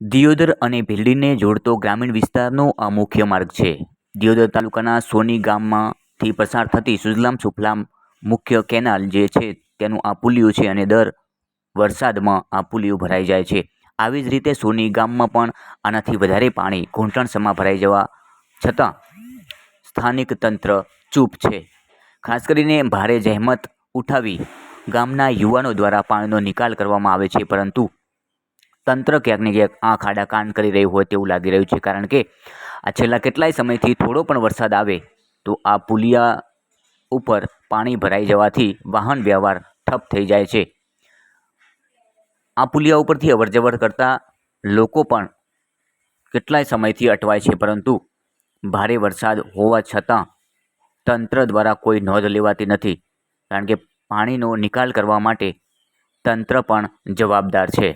દિયોદર અને ભીલડીને જોડતો ગ્રામીણ વિસ્તારનો આ મુખ્ય માર્ગ છે. દિયોદર તાલુકાના સોની ગામમાંથી પસાર થતી સુજલામ સુફલામ મુખ્ય કેનાલ જે છે તેનું આ પુલિયું છે અને દર વરસાદમાં આ પુલિયું ભરાઈ જાય છે. આવી જ રીતે સોની ગામમાં પણ આનાથી વધારે પાણી ઘૂંટણસમાં ભરાઈ જવા છતાં સ્થાનિક તંત્ર ચૂપ છે. ખાસ કરીને ભારે જહેમત ઉઠાવી ગામના યુવાનો દ્વારા પાણીનો નિકાલ કરવામાં આવે છે, પરંતુ તંત્ર ક્યાંક ને ક્યાંક આંખ આડા કાન કરી રહ્યું હોય તેવું લાગી રહ્યું છે. કારણ કે આ છેલ્લા કેટલાય સમયથી થોડો પણ વરસાદ આવે તો આ પુલિયા ઉપર પાણી ભરાઈ જવાથી વાહન વ્યવહાર ઠપ થઈ જાય છે. આ પુલિયા ઉપરથી અવર જવર કરતા લોકો પણ કેટલાય સમયથી અટવાય છે, પરંતુ ભારે વરસાદ હોવા છતાં તંત્ર દ્વારા કોઈ નોંધ લેવાતી નથી. કારણ કે પાણીનો નિકાલ કરવા માટે તંત્ર પણ જવાબદાર છે.